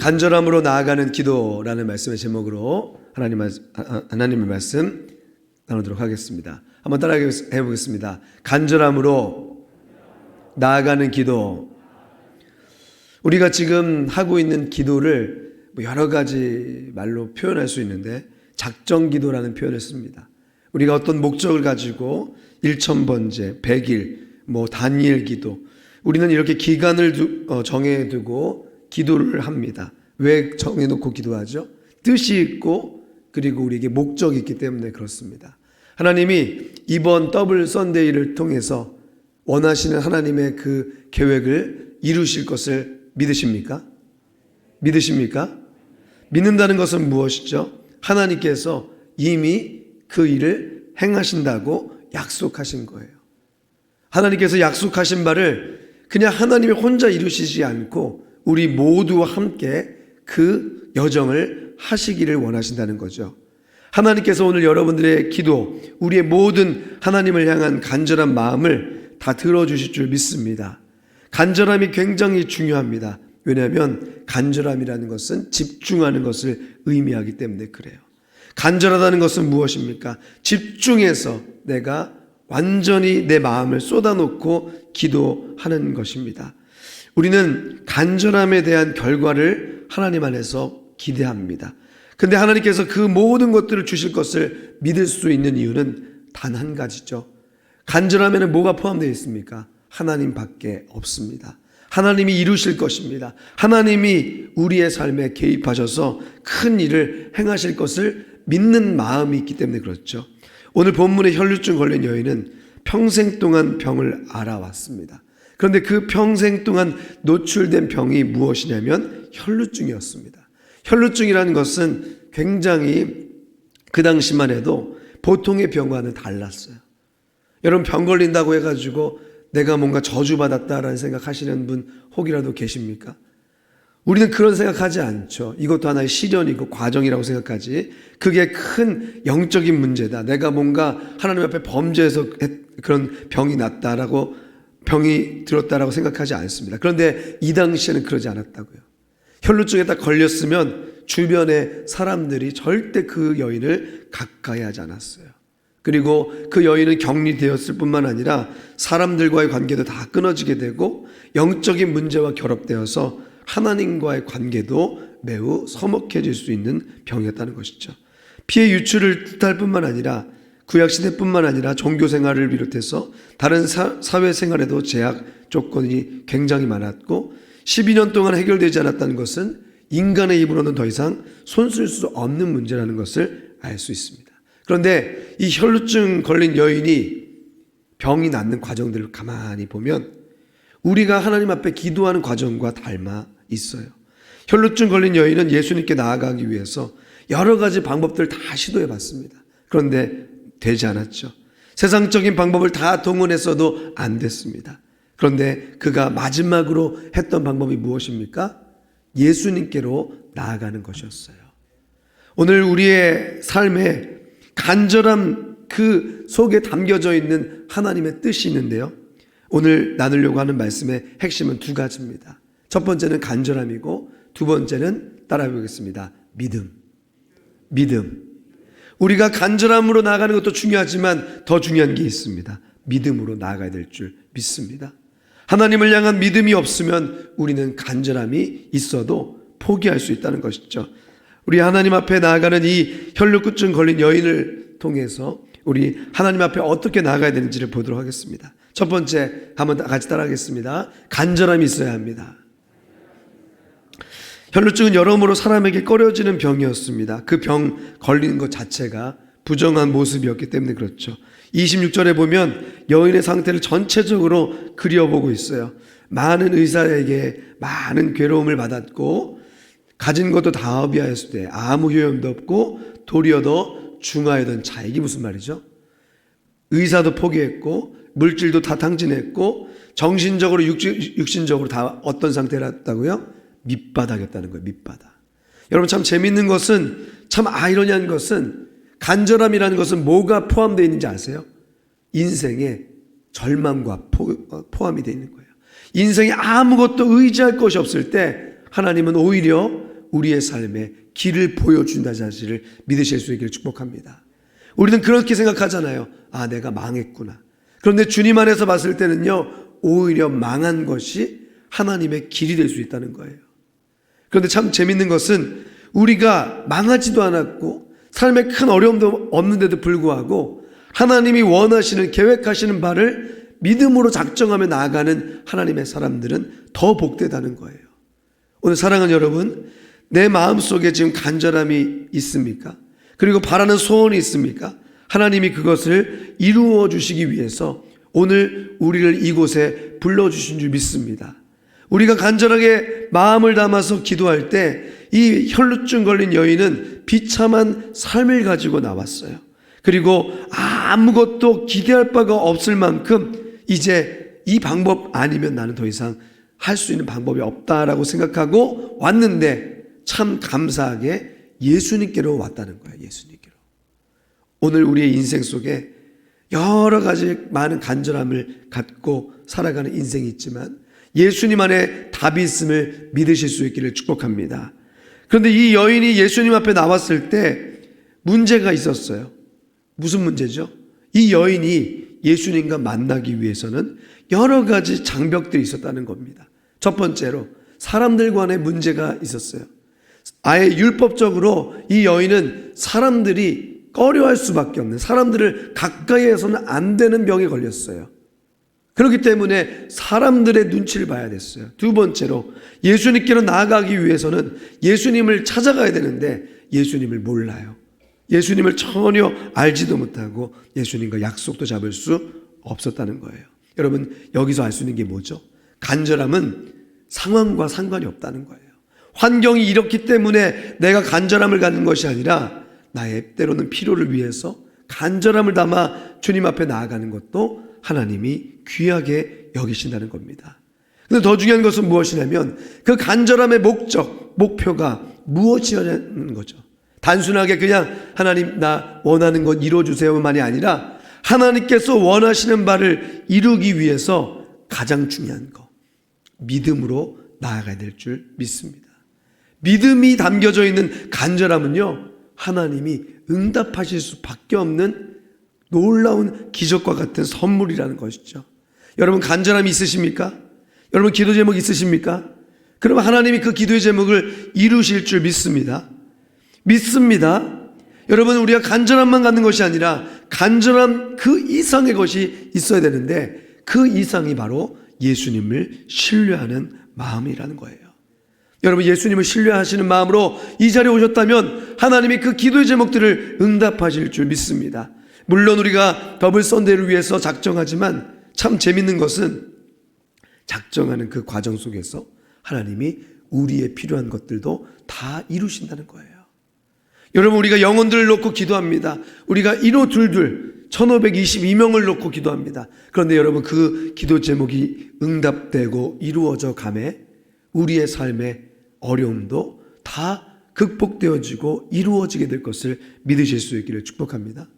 간절함으로 나아가는 기도라는 말씀의 제목으로 하나님 하나님의 말씀 나누도록 하겠습니다. 한번 따라해 보겠습니다. 간절함으로 나아가는 기도. 우리가 지금 하고 있는 기도를 뭐 여러 가지 말로 표현할 수 있는데 작정 기도라는 표현을 씁니다. 우리가 어떤 목적을 가지고 일천번제, 백일, 뭐 단일 기도, 우리는 이렇게 기간을 두- 어, 정해 두고 기도를 합니다. 왜 정해놓고 기도하죠? 뜻이 있고 그리고 우리에게 목적이 있기 때문에 그렇습니다. 하나님이 이번 더블 선데이를 통해서 원하시는 하나님의 그 계획을 이루실 것을 믿으십니까? 믿으십니까? 믿는다는 것은 무엇이죠? 하나님께서 이미 그 일을 행하신다고 약속하신 거예요. 하나님께서 약속하신 바를 그냥 하나님이 혼자 이루시지 않고 우리 모두와 함께 그 여정을 하시기를 원하신다는 거죠. 하나님께서 오늘 여러분들의 기도, 우리의 모든 하나님을 향한 간절한 마음을 다 들어주실 줄 믿습니다. 간절함이 굉장히 중요합니다. 왜냐하면 간절함이라는 것은 집중하는 것을 의미하기 때문에 그래요. 간절하다는 것은 무엇입니까? 집중해서 내가 완전히 내 마음을 쏟아놓고 기도하는 것입니다. 우리는 간절함에 대한 결과를 하나님 안에서 기대합니다. 근데 하나님께서 그 모든 것들을 주실 것을 믿을 수 있는 이유는 단 한 가지죠. 간절함에는 뭐가 포함되어 있습니까? 하나님 밖에 없습니다. 하나님이 이루실 것입니다. 하나님이 우리의 삶에 개입하셔서 큰 일을 행하실 것을 믿는 마음이 있기 때문에 그렇죠. 오늘 본문의 혈류증 걸린 여인은 평생 동안 병을 알아왔습니다. 그런데 그 평생 동안 노출된 병이 무엇이냐면 혈류증이었습니다. 혈루증이라는 것은 굉장히 그 당시만 해도 보통의 병과는 달랐어요. 여러분 병 걸린다고 해가지고 내가 뭔가 저주받았다라는 생각하시는 분 혹이라도 계십니까? 우리는 그런 생각하지 않죠. 이것도 하나의 시련이고 과정이라고 생각하지. 그게 큰 영적인 문제다. 내가 뭔가 하나님 앞에 범죄해서 그런 병이 났다라고 병이 들었다라고 생각하지 않습니다. 그런데 이 당시에는 그러지 않았다고요. 혈루증에 딱 걸렸으면 주변의 사람들이 절대 그 여인을 가까이 하지 않았어요. 그리고 그 여인은 격리되었을 뿐만 아니라 사람들과의 관계도 다 끊어지게 되고 영적인 문제와 결합되어서 하나님과의 관계도 매우 서먹해질 수 있는 병이었다는 것이죠. 피해 유출을 뜻할 뿐만 아니라 구약시대뿐만 아니라 종교생활을 비롯해서 다른 사, 사회생활에도 제약 조건이 굉장히 많았고 12년 동안 해결되지 않았다는 것은 인간의 입으로는 더 이상 손쓸 수 없는 문제라는 것을 알 수 있습니다. 그런데 이 혈루증 걸린 여인이 병이 낫는 과정들을 가만히 보면 우리가 하나님 앞에 기도하는 과정과 닮아 있어요. 혈루증 걸린 여인은 예수님께 나아가기 위해서 여러 가지 방법들을 다 시도해 봤습니다. 그런데 되지 않았죠. 세상적인 방법을 다 동원했어도 안 됐습니다. 그런데 그가 마지막으로 했던 방법이 무엇입니까? 예수님께로 나아가는 것이었어요. 오늘 우리의 삶에 간절한 그 속에 담겨져 있는 하나님의 뜻이 있는데요. 오늘 나누려고 하는 말씀의 핵심은 두 가지입니다. 첫 번째는 간절함이고 두 번째는 따라해 보겠습니다. 믿음. 믿음. 우리가 간절함으로 나아가는 것도 중요하지만 더 중요한 게 있습니다. 믿음으로 나아가야 될 줄 믿습니다. 하나님을 향한 믿음이 없으면 우리는 간절함이 있어도 포기할 수 있다는 것이죠. 우리 하나님 앞에 나아가는 이 혈류증 걸린 여인을 통해서 우리 하나님 앞에 어떻게 나아가야 되는지를 보도록 하겠습니다. 첫 번째 한번 같이 따라하겠습니다. 간절함이 있어야 합니다. 혈루증은 여러모로 사람에게 꺼려지는 병이었습니다. 그 병 걸리는 것 자체가 부정한 모습이었기 때문에 그렇죠. 26절에 보면 여인의 상태를 전체적으로 그려보고 있어요. 많은 의사에게 많은 괴로움을 받았고 가진 것도 다 허비하였을 때 아무 효용도 없고 도리어 더 중하여던 자 이게 무슨 말이죠? 의사도 포기했고 물질도 다 탕진했고 정신적으로 육신, 적으로 다 어떤 상태였다고요? 밑바닥이었다는 거예요. 밑바닥. 여러분 참 재밌는 것은 참 아이러니한 것은 간절함이라는 것은 뭐가 포함되어 있는지 아세요? 인생에 절망과 포, 어, 포함이 되어 있는 거예요. 인생에 아무것도 의지할 것이 없을 때 하나님은 오히려 우리의 삶에 길을 보여준다 사실을 믿으실 수 있기를 축복합니다. 우리는 그렇게 생각하잖아요. 아, 내가 망했구나. 그런데 주님 안에서 봤을 때는요, 오히려 망한 것이 하나님의 길이 될 수 있다는 거예요. 그런데 참 재밌는 것은 우리가 망하지도 않았고 삶에 큰 어려움도 없는데도 불구하고 하나님이 원하시는 계획하시는 바를 믿음으로 작정하며 나아가는 하나님의 사람들은 더 복되다는 거예요. 오늘 사랑하는 여러분, 내 마음 속에 지금 간절함이 있습니까? 그리고 바라는 소원이 있습니까? 하나님이 그것을 이루어 주시기 위해서 오늘 우리를 이곳에 불러 주신 줄 믿습니다. 우리가 간절하게 마음을 담아서 기도할 때 이 혈루증 걸린 여인은 비참한 삶을 가지고 나왔어요. 그리고 아무것도 기대할 바가 없을 만큼 이제 이 방법 아니면 나는 더 이상 할 수 있는 방법이 없다라고 생각하고 왔는데 참 감사하게 예수님께로 왔다는 거예요. 예수님께로. 오늘 우리의 인생 속에 여러 가지 많은 간절함을 갖고 살아가는 인생이 있지만 예수님 안에 답이 있음을 믿으실 수 있기를 축복합니다. 그런데 이 여인이 예수님 앞에 나왔을 때 문제가 있었어요. 무슨 문제죠? 이 여인이 예수님과 만나기 위해서는 여러 가지 장벽들이 있었다는 겁니다. 첫 번째로 사람들 간의 문제가 있었어요. 아예 율법적으로 이 여인은 사람들이 꺼려할 수밖에 없는 사람들을 가까이 해서는 안 되는 병에 걸렸어요. 그렇기 때문에 사람들의 눈치를 봐야 됐어요. 두 번째로 예수님께로 나아가기 위해서는 예수님을 찾아가야 되는데 예수님을 몰라요. 예수님을 전혀 알지도 못하고 예수님과 약속도 잡을 수 없었다는 거예요. 여러분 여기서 알 수 있는 게 뭐죠? 간절함은 상황과 상관이 없다는 거예요. 환경이 이렇기 때문에 내가 간절함을 갖는 것이 아니라 나의 때로는 필요를 위해서 간절함을 담아 주님 앞에 나아가는 것도 하나님이 귀하게 여기신다는 겁니다. 근데 더 중요한 것은 무엇이냐면 그 간절함의 목적, 목표가 무엇이냐는 거죠. 단순하게 그냥 하나님 나 원하는 것 이루어주세요만이 아니라 하나님께서 원하시는 바를 이루기 위해서 가장 중요한 거 믿음으로 나아가야 될 줄 믿습니다. 믿음이 담겨져 있는 간절함은요 하나님이 응답하실 수밖에 없는 놀라운 기적과 같은 선물이라는 것이죠. 여러분 간절함이 있으십니까? 여러분 기도 제목 있으십니까? 그러면 하나님이 그 기도의 제목을 이루실 줄 믿습니다. 믿습니다. 여러분 우리가 간절함만 갖는 것이 아니라 간절함 그 이상의 것이 있어야 되는데 그 이상이 바로 예수님을 신뢰하는 마음이라는 거예요. 여러분 예수님을 신뢰하시는 마음으로 이 자리에 오셨다면 하나님이 그 기도의 제목들을 응답하실 줄 믿습니다. 물론 우리가 더블 선데이를 위해서 작정하지만 참 재밌는 것은 작정하는 그 과정 속에서 하나님이 우리의 필요한 것들도 다 이루신다는 거예요. 여러분 우리가 영혼들을 놓고 기도합니다. 우리가 1호 둘둘 1522명을 놓고 기도합니다. 그런데 여러분 그 기도 제목이 응답되고 이루어져 감에 우리의 삶의 어려움도 다 극복되어지고 이루어지게 될 것을 믿으실 수 있기를 축복합니다.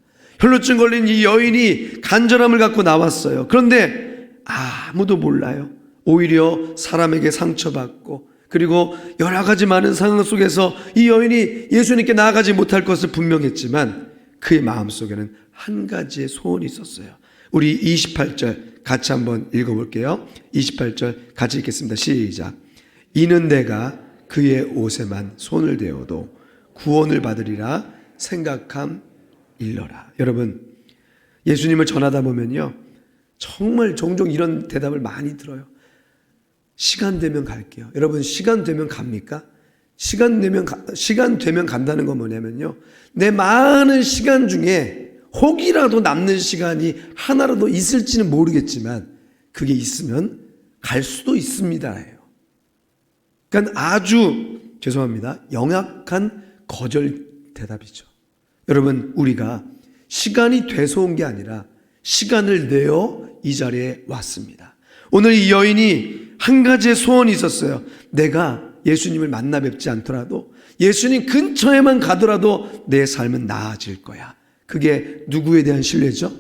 혈루증 걸린 이 여인이 간절함을 갖고 나왔어요. 그런데 아무도 몰라요. 오히려 사람에게 상처받고 그리고 여러 가지 많은 상황 속에서 이 여인이 예수님께 나아가지 못할 것을 분명했지만 그의 마음 속에는 한 가지의 소원이 있었어요. 우리 28절 같이 한번 읽어볼게요. 28절 같이 읽겠습니다. 시작. 이는 내가 그의 옷에만 손을 대어도 구원을 받으리라 생각함 일러라. 여러분, 예수님을 전하다 보면요. 정말 종종 이런 대답을 많이 들어요. 시간 되면 갈게요. 여러분, 시간 되면 갑니까? 시간 되면, 가, 시간 되면 간다는 건 뭐냐면요. 내 많은 시간 중에 혹이라도 남는 시간이 하나라도 있을지는 모르겠지만 그게 있으면 갈 수도 있습니다예요. 그러니까 아주 죄송합니다. 영악한 거절 대답이죠. 여러분, 우리가 시간이 돼서 온 게 아니라 시간을 내어 이 자리에 왔습니다. 오늘 이 여인이 한 가지의 소원이 있었어요. 내가 예수님을 만나 뵙지 않더라도 예수님 근처에만 가더라도 내 삶은 나아질 거야. 그게 누구에 대한 신뢰죠?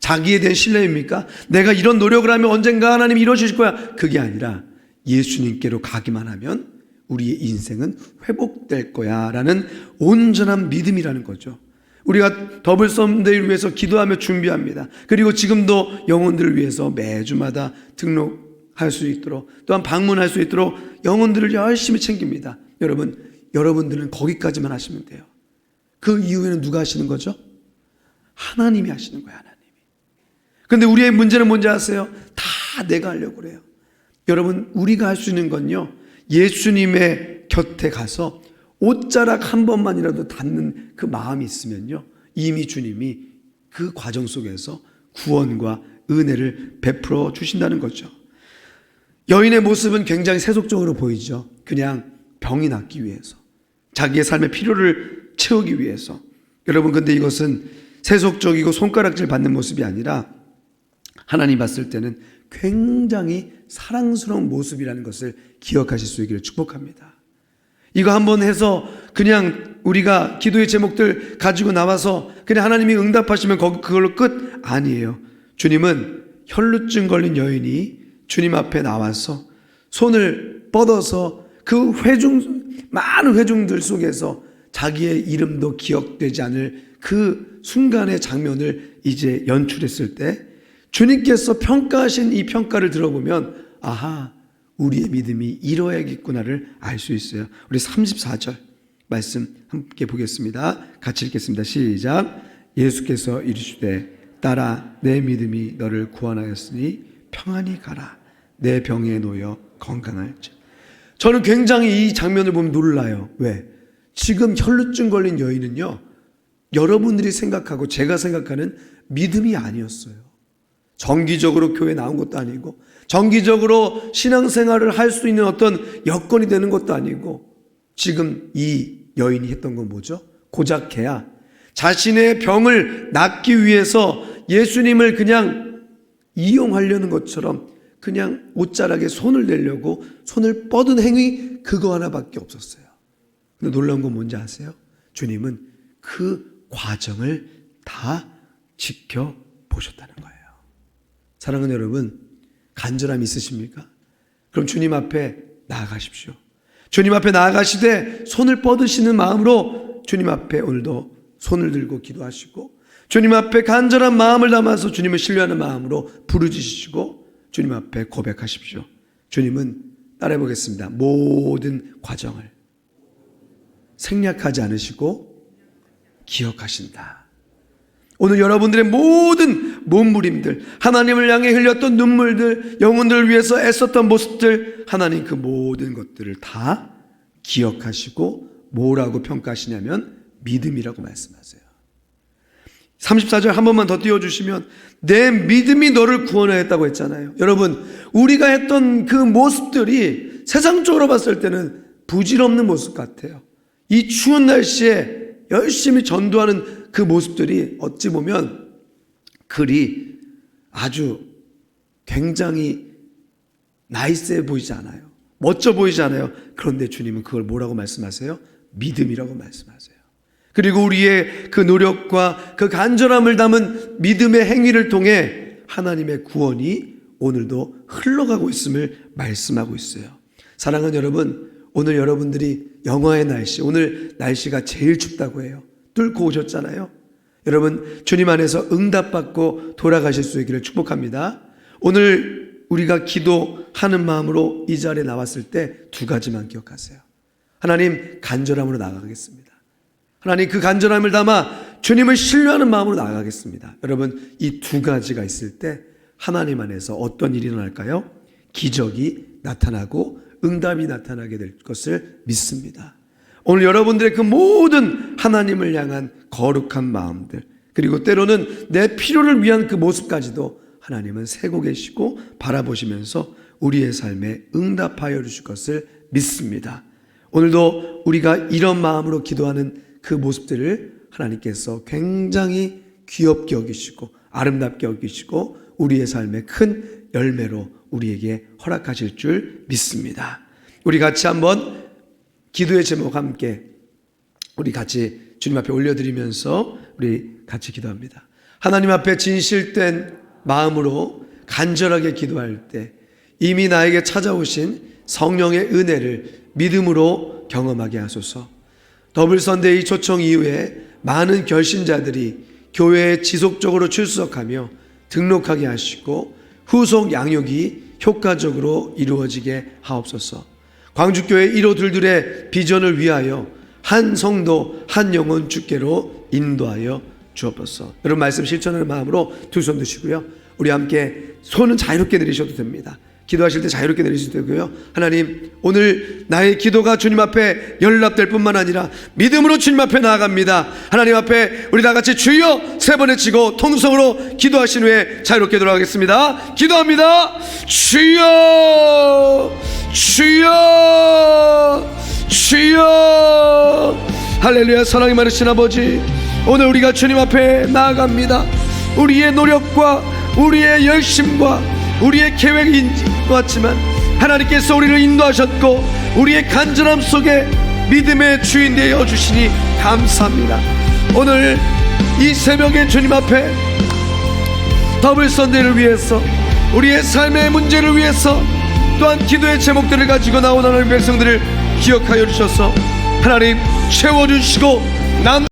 자기에 대한 신뢰입니까? 내가 이런 노력을 하면 언젠가 하나님 이루어질 거야. 그게 아니라 예수님께로 가기만 하면 우리의 인생은 회복될 거야. 라는 온전한 믿음이라는 거죠. 우리가 더블 썸데이를 위해서 기도하며 준비합니다. 그리고 지금도 영혼들을 위해서 매주마다 등록할 수 있도록 또한 방문할 수 있도록 영혼들을 열심히 챙깁니다. 여러분, 여러분들은 거기까지만 하시면 돼요. 그 이후에는 누가 하시는 거죠? 하나님이 하시는 거예요, 하나님이. 근데 우리의 문제는 뭔지 아세요? 다 내가 하려고 그래요. 여러분, 우리가 할 수 있는 건요, 예수님의 곁에 가서 옷자락 한 번만이라도 닿는 그 마음이 있으면요, 이미 주님이 그 과정 속에서 구원과 은혜를 베풀어 주신다는 거죠. 여인의 모습은 굉장히 세속적으로 보이죠. 그냥 병이 낫기 위해서. 자기의 삶의 필요를 채우기 위해서. 여러분, 근데 이것은 세속적이고 손가락질 받는 모습이 아니라 하나님 봤을 때는 굉장히 사랑스러운 모습이라는 것을 기억하실 수 있기를 축복합니다. 이거 한번 해서 그냥 우리가 기도의 제목들 가지고 나와서 그냥 하나님이 응답하시면 그걸로 끝 아니에요. 주님은 혈루증 걸린 여인이 주님 앞에 나와서 손을 뻗어서 그 회중 많은 회중들 속에서 자기의 이름도 기억되지 않을 그 순간의 장면을 이제 연출했을 때 주님께서 평가하신 이 평가를 들어보면 아하 우리의 믿음이 이러야겠구나를 알 수 있어요. 우리 34절 말씀 함께 보겠습니다. 같이 읽겠습니다. 시작. 예수께서 이르시되 따라 내 믿음이 너를 구원하였으니 평안히 가라. 내 병에 놓여 건강할지. 저는 굉장히 이 장면을 보면 놀라요. 왜? 지금 혈루증 걸린 여인은요. 여러분들이 생각하고 제가 생각하는 믿음이 아니었어요. 정기적으로 교회 나온 것도 아니고 정기적으로 신앙생활을 할 수 있는 어떤 여건이 되는 것도 아니고 지금 이 여인이 했던 건 뭐죠? 고작 해야 자신의 병을 낫기 위해서 예수님을 그냥 이용하려는 것처럼 그냥 옷자락에 손을 대려고 손을 뻗은 행위 그거 하나밖에 없었어요. 근데 놀라운 건 뭔지 아세요? 주님은 그 과정을 다 지켜보셨다는 거예요. 사랑하는 여러분, 간절함 있으십니까? 그럼 주님 앞에 나아가십시오. 주님 앞에 나아가시되 손을 뻗으시는 마음으로 주님 앞에 오늘도 손을 들고 기도하시고 주님 앞에 간절한 마음을 담아서 주님을 신뢰하는 마음으로 부르짖으시고 주님 앞에 고백하십시오. 주님은 따라해 보겠습니다. 모든 과정을 생략하지 않으시고 기억하신다. 오늘 여러분들의 모든 몸부림들, 하나님을 향해 흘렸던 눈물들, 영혼들을 위해서 애썼던 모습들, 하나님 그 모든 것들을 다 기억하시고 뭐라고 평가하시냐면 믿음이라고 말씀하세요. 34절 한 번만 더 띄워주시면 내 믿음이 너를 구원하였다고 했잖아요. 여러분, 우리가 했던 그 모습들이 세상적으로 봤을 때는 부질없는 모습 같아요. 이 추운 날씨에 열심히 전도하는 그 모습들이 어찌 보면 글이 아주 굉장히 나이스해 보이지 않아요. 멋져 보이지 않아요. 그런데 주님은 그걸 뭐라고 말씀하세요? 믿음이라고 말씀하세요. 그리고 우리의 그 노력과 그 간절함을 담은 믿음의 행위를 통해 하나님의 구원이 오늘도 흘러가고 있음을 말씀하고 있어요. 사랑하는 여러분, 오늘 여러분들이 영화의 날씨, 오늘 날씨가 제일 춥다고 해요. 뚫고 오셨잖아요. 여러분, 주님 안에서 응답받고 돌아가실 수 있기를 축복합니다. 오늘 우리가 기도하는 마음으로 이 자리에 나왔을 때 두 가지만 기억하세요. 하나님, 간절함으로 나가겠습니다. 하나님, 그 간절함을 담아 주님을 신뢰하는 마음으로 나가겠습니다. 여러분, 이 두 가지가 있을 때 하나님 안에서 어떤 일이 일어날까요? 기적이 나타나고 응답이 나타나게 될 것을 믿습니다. 오늘 여러분들의 그 모든 하나님을 향한 거룩한 마음들, 그리고 때로는 내 필요를 위한 그 모습까지도 하나님은 세고 계시고 바라보시면서 우리의 삶에 응답하여 주실 것을 믿습니다. 오늘도 우리가 이런 마음으로 기도하는 그 모습들을 하나님께서 굉장히 귀엽게 여기시고 아름답게 여기시고 우리의 삶의 큰 열매로 우리에게 허락하실 줄 믿습니다. 우리 같이 한번 기도의 제목 함께 우리 같이 주님 앞에 올려드리면서 우리 같이 기도합니다. 하나님 앞에 진실된 마음으로 간절하게 기도할 때 이미 나에게 찾아오신 성령의 은혜를 믿음으로 경험하게 하소서. 더블 선데이 초청 이후에 많은 결신자들이 교회에 지속적으로 출석하며 등록하게 하시고 후속 양육이 효과적으로 이루어지게 하옵소서. 광주교회 1호 둘둘의 비전을 위하여 한 성도 한 영혼 주께로 인도하여 주옵소서. 여러분 말씀 실천하는 마음으로 두 손 드시고요. 우리 함께 손은 자유롭게 내리셔도 됩니다. 기도하실 때 자유롭게 내리셔도 되고요. 하나님, 오늘 나의 기도가 주님 앞에 연락될 뿐만 아니라 믿음으로 주님 앞에 나아갑니다. 하나님 앞에 우리 다 같이 주여 세 번에 치고 통성으로 기도하신 후에 자유롭게 돌아가겠습니다. 기도합니다. 주여, 주여, 주여. 할렐루야, 사랑이 많으신 아버지. 오늘 우리가 주님 앞에 나아갑니다. 우리의 노력과 우리의 열심과 우리의 계획인 것 같지만 하나님께서 우리를 인도하셨고 우리의 간절함 속에 믿음의 주인 되어 주시니 감사합니다. 오늘 이 새벽에 주님 앞에 더블 선대를 위해서 우리의 삶의 문제를 위해서 또한 기도의 제목들을 가지고 나온 하나님 백성들을 기억하여 주셔서 하나님 채워주시고 남